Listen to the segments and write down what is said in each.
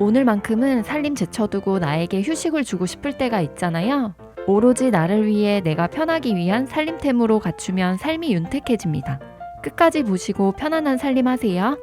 오늘만큼은 살림 제쳐두고 나에게 휴식을 주고 싶을 때가 있잖아요. 오로지 나를 위해 내가 편하기 위한 살림템으로 갖추면 삶이 윤택해집니다. 끝까지 보시고 편안한 살림 하세요.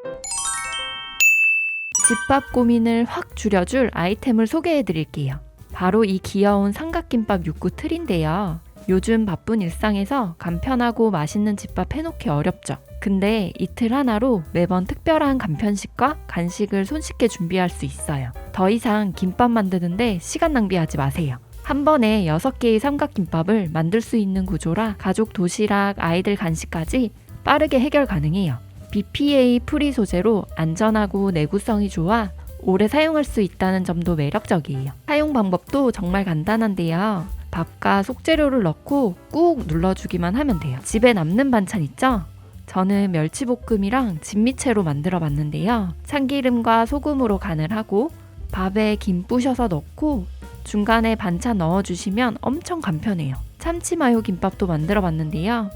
집밥 고민을 확 줄여줄 아이템을 소개해 드릴게요. 바로 이 귀여운 삼각김밥 6구 틀인데요. 요즘 바쁜 일상에서 간편하고 맛있는 집밥 해놓기 어렵죠. 근데 이틀 하나로 매번 특별한 간편식과 간식을 손쉽게 준비할 수 있어요. 더 이상 김밥 만드는데 시간 낭비하지 마세요. 한 번에 6개의 삼각김밥을 만들 수 있는 구조라 가족 도시락, 아이들 간식까지 빠르게 해결 가능해요. BPA 프리 소재로 안전하고 내구성이 좋아 오래 사용할 수 있다는 점도 매력적이에요. 사용 방법도 정말 간단한데요. 밥과 속재료를 넣고 꾹 눌러주기만 하면 돼요. 집에 남는 반찬 있죠? 저는 멸치볶음이랑 진미채로 만들어 봤는데요. 참기름과 소금으로 간을 하고 밥에 김 부셔서 넣고 중간에 반찬 넣어주시면 엄청 간편해요. 참치 마요 김밥도 만들어 봤는데요.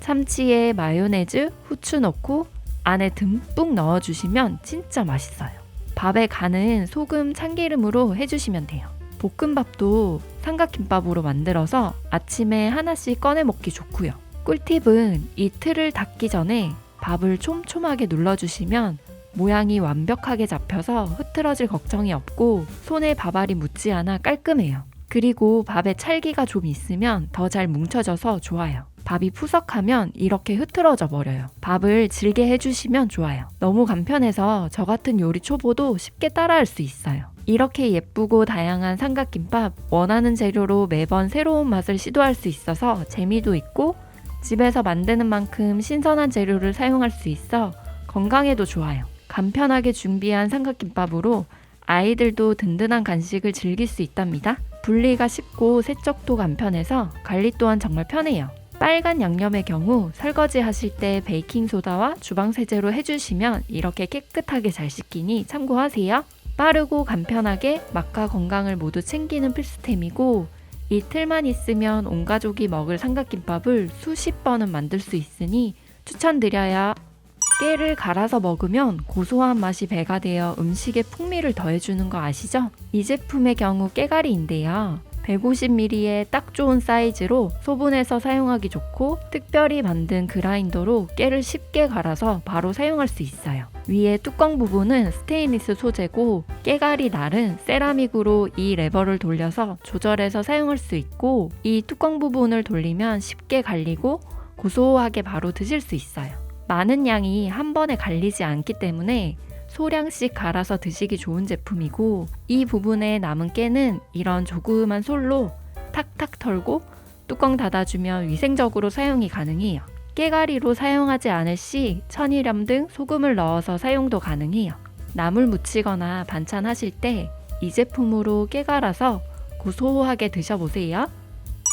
참치에 마요네즈, 후추 넣고 안에 듬뿍 넣어주시면 진짜 맛있어요. 밥에 간은 소금, 참기름으로 해주시면 돼요. 볶음밥도 삼각김밥으로 만들어서 아침에 하나씩 꺼내 먹기 좋고요. 꿀팁은 이 틀을 닫기 전에 밥을 촘촘하게 눌러주시면 모양이 완벽하게 잡혀서 흐트러질 걱정이 없고 손에 밥알이 묻지 않아 깔끔해요. 그리고 밥에 찰기가 좀 있으면 더 잘 뭉쳐져서 좋아요. 밥이 푸석하면 이렇게 흐트러져 버려요. 밥을 질게 해주시면 좋아요. 너무 간편해서 저 같은 요리 초보도 쉽게 따라할 수 있어요. 이렇게 예쁘고 다양한 삼각김밥 원하는 재료로 매번 새로운 맛을 시도할 수 있어서 재미도 있고 집에서 만드는 만큼 신선한 재료를 사용할 수 있어 건강에도 좋아요. 간편하게 준비한 삼각김밥으로 아이들도 든든한 간식을 즐길 수 있답니다. 분리가 쉽고 세척도 간편해서 관리 또한 정말 편해요. 빨간 양념의 경우 설거지 하실 때 베이킹소다와 주방세제로 해주시면 이렇게 깨끗하게 잘 씻기니 참고하세요. 빠르고 간편하게 맛과 건강을 모두 챙기는 필수템이고 이틀만 있으면 온 가족이 먹을 삼각김밥을 수십 번은 만들 수 있으니 추천드려요. 깨를 갈아서 먹으면 고소한 맛이 배가 되어 음식에 풍미를 더해주는 거 아시죠? 이 제품의 경우 깨가리인데요. 150ml의 딱 좋은 사이즈로 소분해서 사용하기 좋고 특별히 만든 그라인더로 깨를 쉽게 갈아서 바로 사용할 수 있어요. 위에 뚜껑 부분은 스테인리스 소재고 깨갈이 날은 세라믹으로 이 레버를 돌려서 조절해서 사용할 수 있고 이 뚜껑 부분을 돌리면 쉽게 갈리고 고소하게 바로 드실 수 있어요. 많은 양이 한 번에 갈리지 않기 때문에 소량씩 갈아서 드시기 좋은 제품이고 이 부분에 남은 깨는 이런 조그만 솔로 탁탁 털고 뚜껑 닫아주면 위생적으로 사용이 가능해요. 깨가리로 사용하지 않을 시 천일염 등 소금을 넣어서 사용도 가능해요. 나물 무치거나 반찬 하실 때 이 제품으로 깨 갈아서 고소하게 드셔보세요.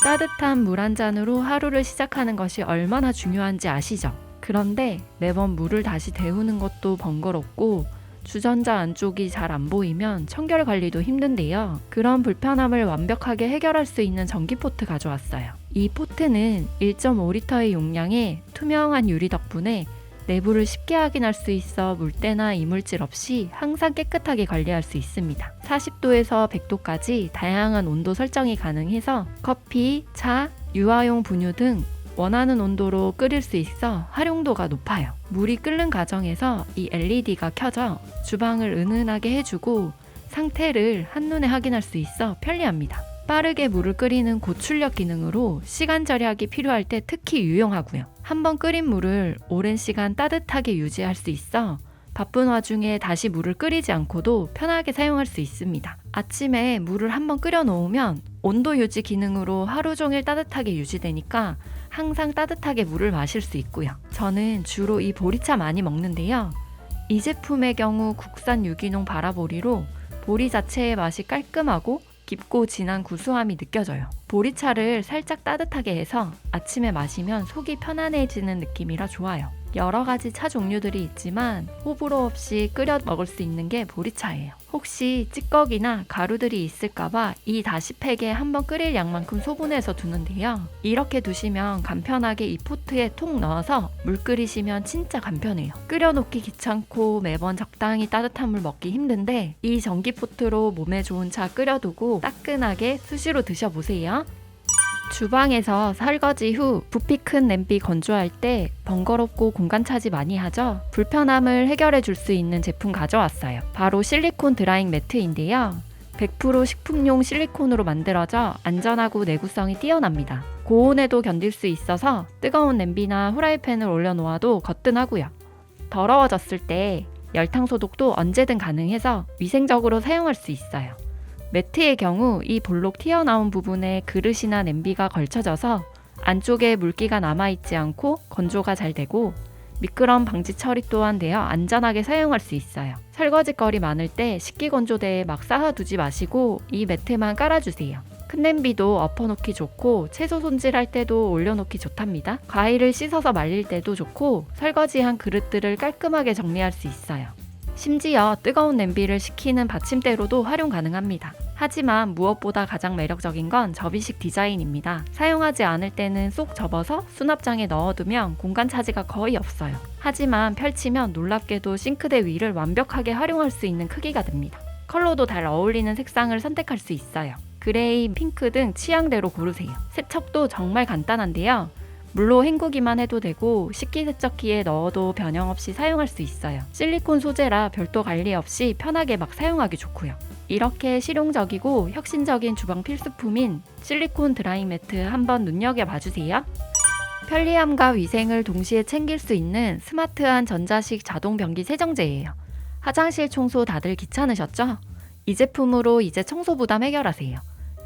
따뜻한 물 한 잔으로 하루를 시작하는 것이 얼마나 중요한지 아시죠? 그런데 매번 물을 다시 데우는 것도 번거롭고 주전자 안쪽이 잘 안 보이면 청결 관리도 힘든데요. 그런 불편함을 완벽하게 해결할 수 있는 전기 포트 가져왔어요. 이 포트는 1.5리터의 용량의 투명한 유리 덕분에 내부를 쉽게 확인할 수 있어 물때나 이물질 없이 항상 깨끗하게 관리할 수 있습니다. 40도에서 100도까지 다양한 온도 설정이 가능해서 커피, 차, 유아용 분유 등 원하는 온도로 끓일 수 있어 활용도가 높아요. 물이 끓는 과정에서 이 LED가 켜져 주방을 은은하게 해주고 상태를 한눈에 확인할 수 있어 편리합니다. 빠르게 물을 끓이는 고출력 기능으로 시간 절약이 필요할 때 특히 유용하고요. 한번 끓인 물을 오랜 시간 따뜻하게 유지할 수 있어 바쁜 와중에 다시 물을 끓이지 않고도 편하게 사용할 수 있습니다. 아침에 물을 한번 끓여 놓으면 온도 유지 기능으로 하루 종일 따뜻하게 유지되니까 항상 따뜻하게 물을 마실 수 있고요. 저는 주로 이 보리차 많이 먹는데요. 이 제품의 경우 국산 유기농 바라보리로 보리 자체의 맛이 깔끔하고 깊고 진한 구수함이 느껴져요. 보리차를 살짝 따뜻하게 해서 아침에 마시면 속이 편안해지는 느낌이라 좋아요. 여러 가지 차 종류들이 있지만 호불호 없이 끓여 먹을 수 있는 게 보리차예요. 혹시 찌꺼기나 가루들이 있을까봐 이 다시 팩에 한번 끓일 양만큼 소분해서 두는데요. 이렇게 두시면 간편하게 이 포트에 톡 넣어서 물 끓이시면 진짜 간편해요. 끓여놓기 귀찮고 매번 적당히 따뜻한 물 먹기 힘든데 이 전기 포트로 몸에 좋은 차 끓여두고 따끈하게 수시로 드셔보세요. 주방에서 설거지 후 부피 큰 냄비 건조할 때 번거롭고 공간 차지 많이 하죠. 불편함을 해결해 줄 수 있는 제품 가져왔어요. 바로 실리콘 드라잉 매트인데요. 100% 식품용 실리콘으로 만들어져 안전하고 내구성이 뛰어납니다. 고온에도 견딜 수 있어서 뜨거운 냄비나 후라이팬을 올려놓아도 거뜬하고요. 더러워졌을 때 열탕 소독도 언제든 가능해서 위생적으로 사용할 수 있어요. 매트의 경우 이 볼록 튀어나온 부분에 그릇이나 냄비가 걸쳐져서 안쪽에 물기가 남아있지 않고 건조가 잘 되고 미끄럼 방지 처리 또한 되어 안전하게 사용할 수 있어요. 설거지거리 많을 때 식기 건조대에 막 쌓아두지 마시고 이 매트만 깔아주세요. 큰 냄비도 엎어놓기 좋고 채소 손질할 때도 올려놓기 좋답니다. 과일을 씻어서 말릴 때도 좋고 설거지한 그릇들을 깔끔하게 정리할 수 있어요. 심지어 뜨거운 냄비를 식히는 받침대로도 활용 가능합니다. 하지만 무엇보다 가장 매력적인 건 접이식 디자인입니다. 사용하지 않을 때는 쏙 접어서 수납장에 넣어두면 공간 차지가 거의 없어요. 하지만 펼치면 놀랍게도 싱크대 위를 완벽하게 활용할 수 있는 크기가 됩니다. 컬러도 잘 어울리는 색상을 선택할 수 있어요. 그레이, 핑크 등 취향대로 고르세요. 세척도 정말 간단한데요. 물로 헹구기만 해도 되고 식기세척기에 넣어도 변형 없이 사용할 수 있어요. 실리콘 소재라 별도 관리 없이 편하게 막 사용하기 좋고요. 이렇게 실용적이고 혁신적인 주방 필수품인 실리콘 드라잉 매트 한번 눈여겨봐 주세요. 편리함과 위생을 동시에 챙길 수 있는 스마트한 전자식 자동 변기 세정제예요. 화장실 청소 다들 귀찮으셨죠? 이 제품으로 이제 청소 부담 해결하세요.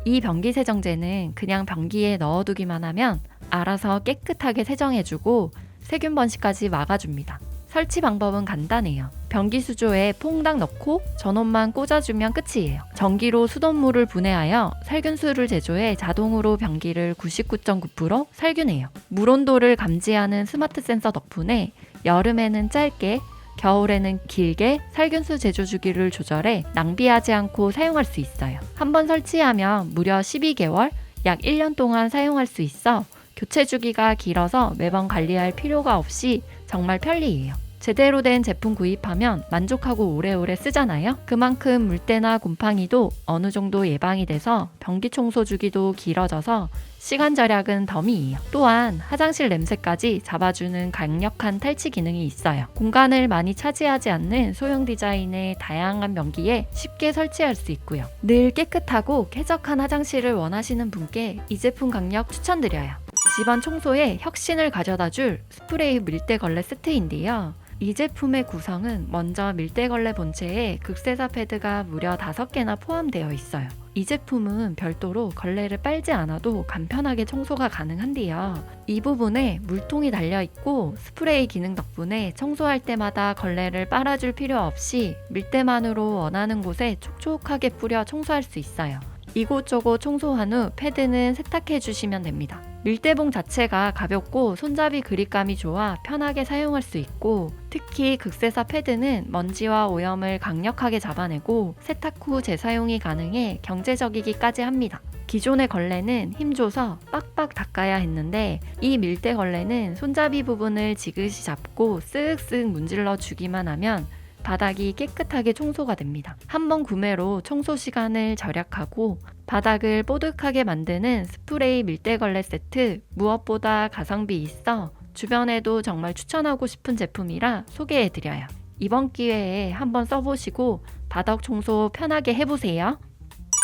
이 변기 세정제는 그냥 변기에 넣어두기만 하면 알아서 깨끗하게 세정해주고 세균 번식까지 막아줍니다. 설치 방법은 간단해요. 변기 수조에 퐁당 넣고 전원만 꽂아주면 끝이에요. 전기로 수돗물을 분해하여 살균수를 제조해 자동으로 변기를 99.9% 살균해요. 물 온도를 감지하는 스마트 센서 덕분에 여름에는 짧게 겨울에는 길게 살균수 제조 주기를 조절해 낭비하지 않고 사용할 수 있어요. 한 번 설치하면 무려 12개월, 약 1년 동안 사용할 수 있어 교체 주기가 길어서 매번 관리할 필요가 없이 정말 편리해요. 제대로 된 제품 구입하면 만족하고 오래오래 쓰잖아요. 그만큼 물때나 곰팡이도 어느 정도 예방이 돼서 변기 청소 주기도 길어져서 시간 절약은 덤이에요. 또한 화장실 냄새까지 잡아주는 강력한 탈취 기능이 있어요. 공간을 많이 차지하지 않는 소형 디자인의 다양한 변기에 쉽게 설치할 수 있고요. 늘 깨끗하고 쾌적한 화장실을 원하시는 분께 이 제품 강력 추천드려요. 집안 청소에 혁신을 가져다 줄 스프레이 밀대걸레 세트인데요. 이 제품의 구성은 먼저 밀대걸레 본체에 극세사 패드가 무려 5개나 포함되어 있어요. 이 제품은 별도로 걸레를 빨지 않아도 간편하게 청소가 가능한데요. 이 부분에 물통이 달려 있고 스프레이 기능 덕분에 청소할 때마다 걸레를 빨아줄 필요 없이 밀대만으로 원하는 곳에 촉촉하게 뿌려 청소할 수 있어요. 이곳저곳 청소한 후 패드는 세탁해 주시면 됩니다. 밀대봉 자체가 가볍고 손잡이 그립감이 좋아 편하게 사용할 수 있고 특히 극세사 패드는 먼지와 오염을 강력하게 잡아내고 세탁 후 재사용이 가능해 경제적이기까지 합니다. 기존의 걸레는 힘줘서 빡빡 닦아야 했는데 이 밀대 걸레는 손잡이 부분을 지그시 잡고 쓱쓱 문질러 주기만 하면 바닥이 깨끗하게 청소가 됩니다. 한 번 구매로 청소 시간을 절약하고 바닥을 뽀득하게 만드는 스프레이 밀대걸레 세트 무엇보다 가성비 있어 주변에도 정말 추천하고 싶은 제품이라 소개해드려요. 이번 기회에 한번 써보시고 바닥 청소 편하게 해보세요.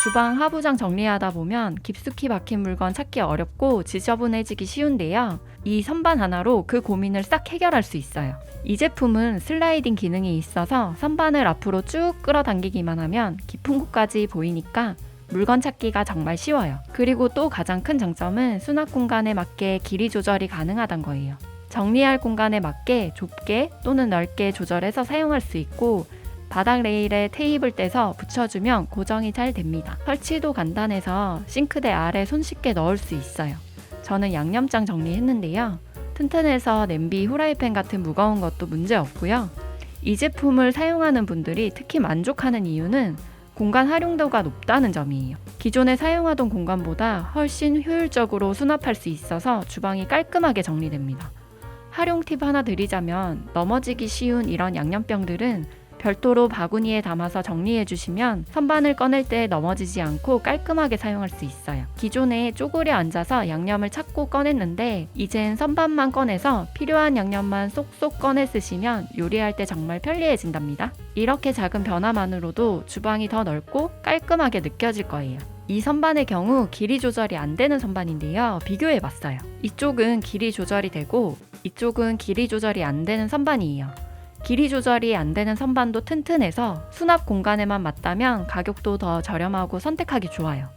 주방 하부장 정리하다 보면 깊숙이 박힌 물건 찾기 어렵고 지저분해지기 쉬운데요. 이 선반 하나로 그 고민을 싹 해결할 수 있어요. 이 제품은 슬라이딩 기능이 있어서 선반을 앞으로 쭉 끌어당기기만 하면 깊은 곳까지 보이니까 물건 찾기가 정말 쉬워요. 그리고 또 가장 큰 장점은 수납 공간에 맞게 길이 조절이 가능하단 거예요. 정리할 공간에 맞게 좁게 또는 넓게 조절해서 사용할 수 있고 바닥 레일에 테이프를 떼서 붙여주면 고정이 잘 됩니다. 설치도 간단해서 싱크대 아래 손쉽게 넣을 수 있어요. 저는 양념장 정리했는데요. 튼튼해서 냄비, 후라이팬 같은 무거운 것도 문제 없고요. 이 제품을 사용하는 분들이 특히 만족하는 이유는 공간 활용도가 높다는 점이에요. 기존에 사용하던 공간보다 훨씬 효율적으로 수납할 수 있어서 주방이 깔끔하게 정리됩니다. 활용 팁 하나 드리자면 넘어지기 쉬운 이런 양념병들은 별도로 바구니에 담아서 정리해 주시면 선반을 꺼낼 때 넘어지지 않고 깔끔하게 사용할 수 있어요. 기존에 쪼그려 앉아서 양념을 찾고 꺼냈는데 이젠 선반만 꺼내서 필요한 양념만 쏙쏙 꺼내 쓰시면 요리할 때 정말 편리해진답니다. 이렇게 작은 변화만으로도 주방이 더 넓고 깔끔하게 느껴질 거예요. 이 선반의 경우 길이 조절이 안 되는 선반인데요. 비교해 봤어요. 이쪽은 길이 조절이 되고 이쪽은 길이 조절이 안 되는 선반이에요. 길이 조절이 안 되는 선반도 튼튼해서 수납 공간에만 맞다면 가격도 더 저렴하고 선택하기 좋아요.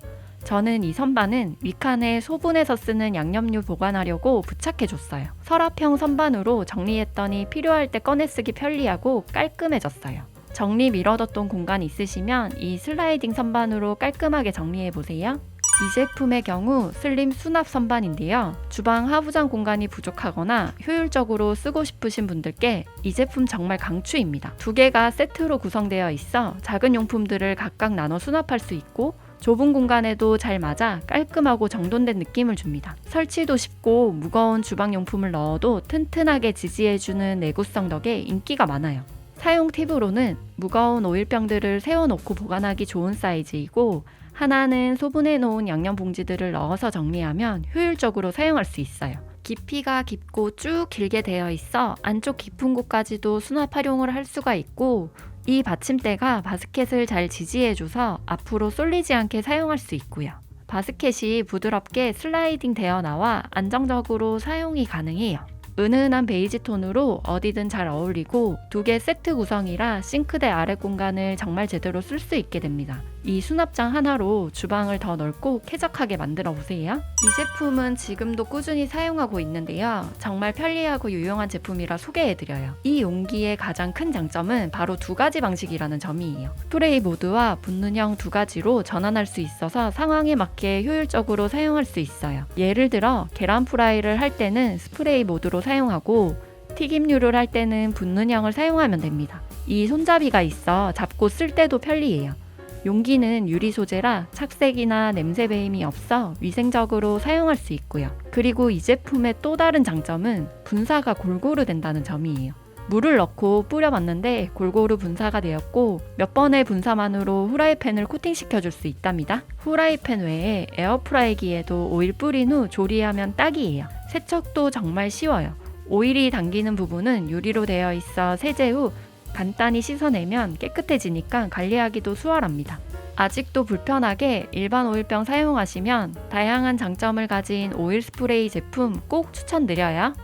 저는 이 선반은 위칸에 소분해서 쓰는 양념류 보관하려고 부착해 줬어요. 서랍형 선반으로 정리했더니 필요할 때 꺼내 쓰기 편리하고 깔끔해졌어요. 정리 미뤄뒀던 공간 있으시면 이 슬라이딩 선반으로 깔끔하게 정리해 보세요. 이 제품의 경우 슬림 수납 선반인데요. 주방 하부장 공간이 부족하거나 효율적으로 쓰고 싶으신 분들께 이 제품 정말 강추입니다. 두 개가 세트로 구성되어 있어 작은 용품들을 각각 나눠 수납할 수 있고 좁은 공간에도 잘 맞아 깔끔하고 정돈된 느낌을 줍니다. 설치도 쉽고 무거운 주방 용품을 넣어도 튼튼하게 지지해주는 내구성 덕에 인기가 많아요. 사용 팁으로는 무거운 오일병들을 세워놓고 보관하기 좋은 사이즈이고 하나는 소분해 놓은 양념 봉지들을 넣어서 정리하면 효율적으로 사용할 수 있어요. 깊이가 깊고 쭉 길게 되어 있어 안쪽 깊은 곳까지도 수납 활용을 할 수가 있고 이 받침대가 바스켓을 잘 지지해줘서 앞으로 쏠리지 않게 사용할 수 있고요. 바스켓이 부드럽게 슬라이딩 되어 나와 안정적으로 사용이 가능해요. 은은한 베이지 톤으로 어디든 잘 어울리고 두 개 세트 구성이라 싱크대 아래 공간을 정말 제대로 쓸 수 있게 됩니다. 이 수납장 하나로 주방을 더 넓고 쾌적하게 만들어 보세요. 이 제품은 지금도 꾸준히 사용하고 있는데요. 정말 편리하고 유용한 제품이라 소개해드려요. 이 용기의 가장 큰 장점은 바로 두 가지 방식이라는 점이에요. 스프레이 모드와 붓는형 두 가지로 전환할 수 있어서 상황에 맞게 효율적으로 사용할 수 있어요. 예를 들어 계란 프라이를 할 때는 스프레이 모드로 사용하고 튀김류를 할 때는 붓는형을 사용하면 됩니다. 이 손잡이가 있어 잡고 쓸 때도 편리해요. 용기는 유리 소재라 착색이나 냄새 배임이 없어 위생적으로 사용할 수 있고요. 그리고 이 제품의 또 다른 장점은 분사가 골고루 된다는 점이에요. 물을 넣고 뿌려봤는데 골고루 분사가 되었고 몇 번의 분사만으로 후라이팬을 코팅시켜 줄 수 있답니다. 후라이팬 외에 에어프라이기에도 오일 뿌린 후 조리하면 딱이에요. 세척도 정말 쉬워요. 오일이 당기는 부분은 유리로 되어 있어 세제 후 간단히 씻어내면 깨끗해지니까 관리하기도 수월합니다. 아직도 불편하게 일반 오일병 사용하시면 다양한 장점을 가진 오일 스프레이 제품 꼭 추천드려요.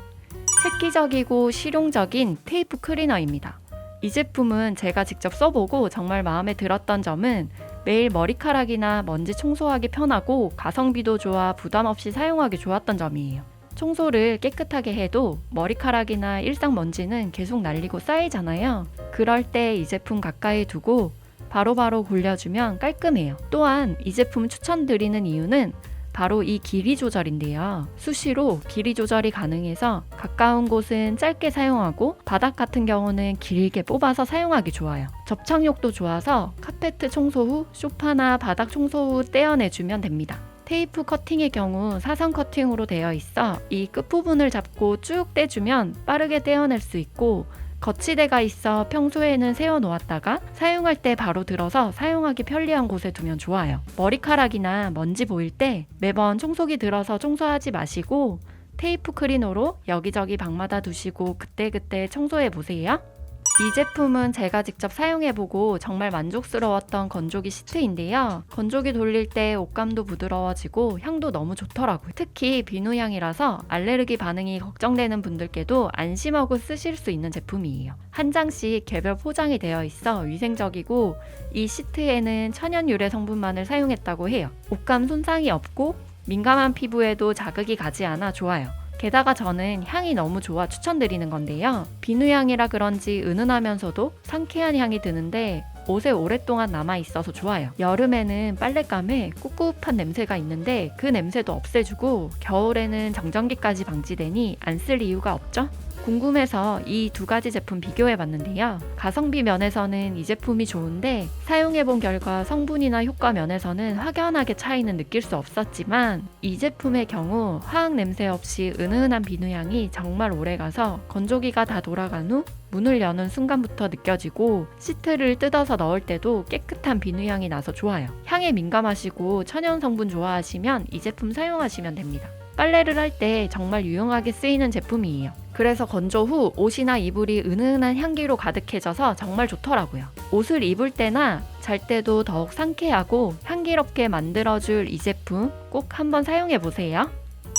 획기적이고 실용적인 테이프 클리너입니다. 이 제품은 제가 직접 써보고 정말 마음에 들었던 점은 매일 머리카락이나 먼지 청소하기 편하고 가성비도 좋아 부담 없이 사용하기 좋았던 점이에요. 청소를 깨끗하게 해도 머리카락이나 일상 먼지는 계속 날리고 쌓이잖아요. 그럴 때 이 제품 가까이 두고 바로바로 골려주면 깔끔해요. 또한 이 제품 추천드리는 이유는 바로 이 길이 조절인데요. 수시로 길이 조절이 가능해서 가까운 곳은 짧게 사용하고 바닥 같은 경우는 길게 뽑아서 사용하기 좋아요. 접착력도 좋아서 카페트 청소 후 소파나 바닥 청소 후 떼어내주면 됩니다. 테이프 커팅의 경우 사선 커팅으로 되어 있어 이 끝부분을 잡고 쭉 떼주면 빠르게 떼어낼 수 있고 거치대가 있어 평소에는 세워 놓았다가 사용할 때 바로 들어서 사용하기 편리한 곳에 두면 좋아요. 머리카락이나 먼지 보일 때 매번 청소기 들어서 청소하지 마시고 테이프 클리너로 여기저기 방마다 두시고 그때그때 청소해 보세요. 이 제품은 제가 직접 사용해보고 정말 만족스러웠던 건조기 시트인데요. 건조기 돌릴 때 옷감도 부드러워지고 향도 너무 좋더라고요. 특히 비누향이라서 알레르기 반응이 걱정되는 분들께도 안심하고 쓰실 수 있는 제품이에요. 한 장씩 개별 포장이 되어 있어 위생적이고 이 시트에는 천연 유래 성분만을 사용했다고 해요. 옷감 손상이 없고 민감한 피부에도 자극이 가지 않아 좋아요. 게다가 저는 향이 너무 좋아 추천드리는 건데요. 비누향이라 그런지 은은하면서도 상쾌한 향이 드는데 옷에 오랫동안 남아 있어서 좋아요. 여름에는 빨랫감에 꿉꿉한 냄새가 있는데 그 냄새도 없애주고 겨울에는 정전기까지 방지되니 안 쓸 이유가 없죠? 궁금해서 이 두 가지 제품 비교해 봤는데요. 가성비 면에서는 이 제품이 좋은데 사용해 본 결과 성분이나 효과 면에서는 확연하게 차이는 느낄 수 없었지만 이 제품의 경우 화학 냄새 없이 은은한 비누향이 정말 오래 가서 건조기가 다 돌아간 후 문을 여는 순간부터 느껴지고 시트를 뜯어서 넣을 때도 깨끗한 비누향이 나서 좋아요. 향에 민감하시고 천연 성분 좋아하시면 이 제품 사용하시면 됩니다. 빨래를 할 때 정말 유용하게 쓰이는 제품이에요. 그래서 건조 후 옷이나 이불이 은은한 향기로 가득해져서 정말 좋더라고요. 옷을 입을 때나 잘 때도 더욱 상쾌하고 향기롭게 만들어줄 이 제품 꼭 한번 사용해 보세요.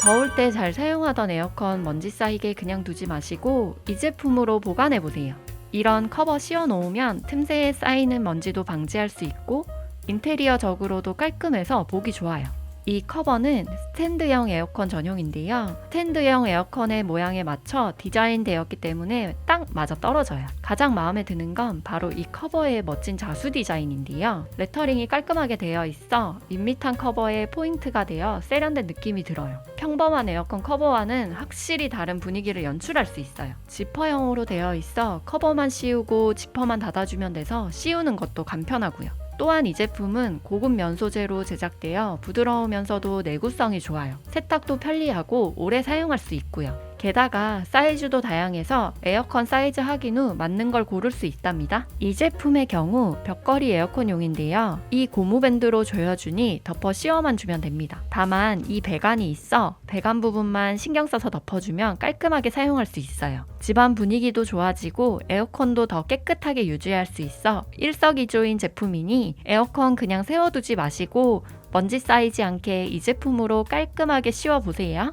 더울 때 잘 사용하던 에어컨 먼지 쌓이게 그냥 두지 마시고 이 제품으로 보관해 보세요. 이런 커버 씌워 놓으면 틈새에 쌓이는 먼지도 방지할 수 있고 인테리어적으로도 깔끔해서 보기 좋아요. 이 커버는 스탠드형 에어컨 전용인데요. 스탠드형 에어컨의 모양에 맞춰 디자인되었기 때문에 딱 맞아 떨어져요. 가장 마음에 드는 건 바로 이 커버의 멋진 자수 디자인인데요. 레터링이 깔끔하게 되어 있어 밋밋한 커버에 포인트가 되어 세련된 느낌이 들어요. 평범한 에어컨 커버와는 확실히 다른 분위기를 연출할 수 있어요. 지퍼형으로 되어 있어 커버만 씌우고 지퍼만 닫아주면 돼서 씌우는 것도 간편하고요. 또한 이 제품은 고급 면 소재로 제작되어 부드러우면서도 내구성이 좋아요. 세탁도 편리하고 오래 사용할 수 있고요. 게다가 사이즈도 다양해서 에어컨 사이즈 확인 후 맞는 걸 고를 수 있답니다. 이 제품의 경우 벽걸이 에어컨용인데요. 이 고무밴드로 조여주니 덮어 씌워만 주면 됩니다. 다만 이 배관이 있어 배관 부분만 신경 써서 덮어주면 깔끔하게 사용할 수 있어요. 집안 분위기도 좋아지고 에어컨도 더 깨끗하게 유지할 수 있어 일석이조인 제품이니 에어컨 그냥 세워두지 마시고 먼지 쌓이지 않게 이 제품으로 깔끔하게 씌워보세요.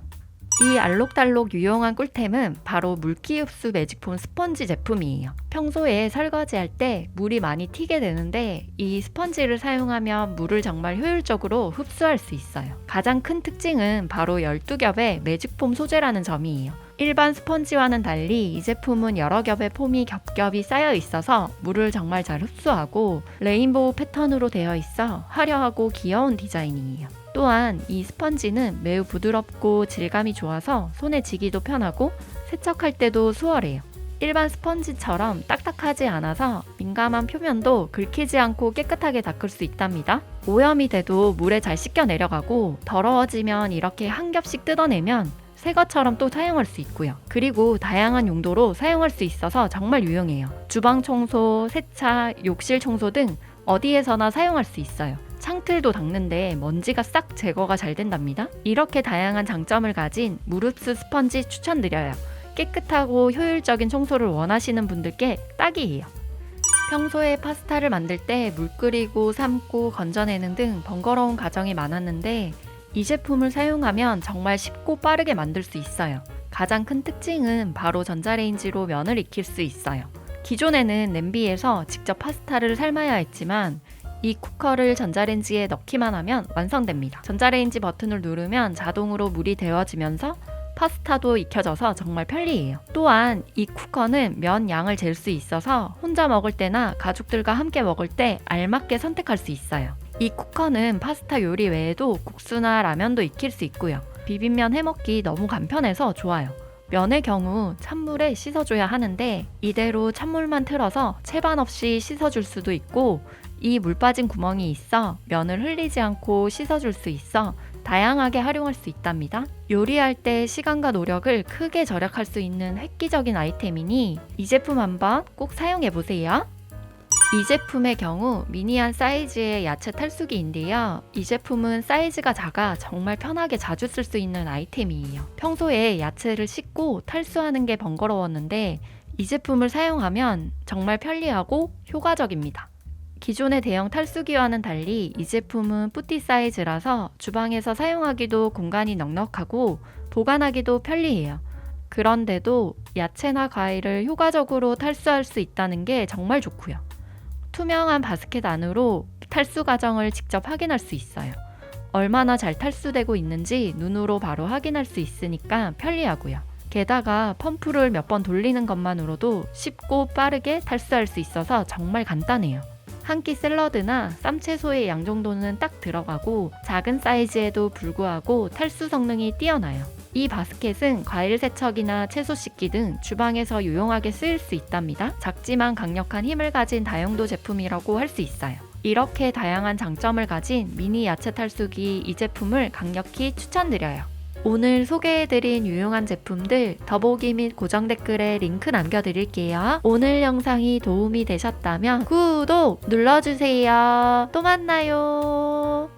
이 알록달록 유용한 꿀템은 바로 물기 흡수 매직폼 스펀지 제품이에요. 평소에 설거지할 때 물이 많이 튀게 되는데 이 스펀지를 사용하면 물을 정말 효율적으로 흡수할 수 있어요. 가장 큰 특징은 바로 12겹의 매직폼 소재라는 점이에요. 일반 스펀지와는 달리 이 제품은 여러 겹의 폼이 겹겹이 쌓여 있어서 물을 정말 잘 흡수하고 레인보우 패턴으로 되어 있어 화려하고 귀여운 디자인이에요. 또한 이 스펀지는 매우 부드럽고 질감이 좋아서 손에 쥐기도 편하고 세척할 때도 수월해요. 일반 스펀지처럼 딱딱하지 않아서 민감한 표면도 긁히지 않고 깨끗하게 닦을 수 있답니다. 오염이 돼도 물에 잘 씻겨 내려가고 더러워지면 이렇게 한 겹씩 뜯어내면 새 것처럼 또 사용할 수 있고요. 그리고 다양한 용도로 사용할 수 있어서 정말 유용해요. 주방 청소, 세차, 욕실 청소 등 어디에서나 사용할 수 있어요. 창틀도 닦는데 먼지가 싹 제거가 잘 된답니다. 이렇게 다양한 장점을 가진 무릎스 스펀지 추천드려요. 깨끗하고 효율적인 청소를 원하시는 분들께 딱이에요. 평소에 파스타를 만들 때 물 끓이고 삶고 건져내는 등 번거로운 과정이 많았는데 이 제품을 사용하면 정말 쉽고 빠르게 만들 수 있어요. 가장 큰 특징은 바로 전자레인지로 면을 익힐 수 있어요. 기존에는 냄비에서 직접 파스타를 삶아야 했지만 이 쿠커를 전자레인지에 넣기만 하면 완성됩니다. 전자레인지 버튼을 누르면 자동으로 물이 데워지면서 파스타도 익혀져서 정말 편리해요. 또한 이 쿠커는 면 양을 잴 수 있어서 혼자 먹을 때나 가족들과 함께 먹을 때 알맞게 선택할 수 있어요. 이 쿠커는 파스타 요리 외에도 국수나 라면도 익힐 수 있고요. 비빔면 해먹기 너무 간편해서 좋아요. 면의 경우 찬물에 씻어줘야 하는데 이대로 찬물만 틀어서 채반 없이 씻어줄 수도 있고 이 물 빠진 구멍이 있어 면을 흘리지 않고 씻어줄 수 있어 다양하게 활용할 수 있답니다. 요리할 때 시간과 노력을 크게 절약할 수 있는 획기적인 아이템이니 이 제품 한번 꼭 사용해 보세요. 이 제품의 경우 미니한 사이즈의 야채 탈수기인데요. 이 제품은 사이즈가 작아 정말 편하게 자주 쓸 수 있는 아이템이에요. 평소에 야채를 씻고 탈수하는 게 번거로웠는데 이 제품을 사용하면 정말 편리하고 효과적입니다. 기존의 대형 탈수기와는 달리 이 제품은 뿌띠 사이즈라서 주방에서 사용하기도 공간이 넉넉하고 보관하기도 편리해요. 그런데도 야채나 과일을 효과적으로 탈수할 수 있다는 게 정말 좋고요. 투명한 바스켓 안으로 탈수 과정을 직접 확인할 수 있어요. 얼마나 잘 탈수되고 있는지 눈으로 바로 확인할 수 있으니까 편리하고요. 게다가 펌프를 몇 번 돌리는 것만으로도 쉽고 빠르게 탈수할 수 있어서 정말 간단해요. 한 끼 샐러드나 쌈채소의 양 정도는 딱 들어가고 작은 사이즈에도 불구하고 탈수 성능이 뛰어나요. 이 바스켓은 과일 세척이나 채소 씻기 등 주방에서 유용하게 쓰일 수 있답니다. 작지만 강력한 힘을 가진 다용도 제품이라고 할 수 있어요. 이렇게 다양한 장점을 가진 미니 야채 탈수기 이 제품을 강력히 추천드려요. 오늘 소개해드린 유용한 제품들 더보기 및 고정 댓글에 링크 남겨드릴게요. 오늘 영상이 도움이 되셨다면 구독 눌러주세요. 또 만나요.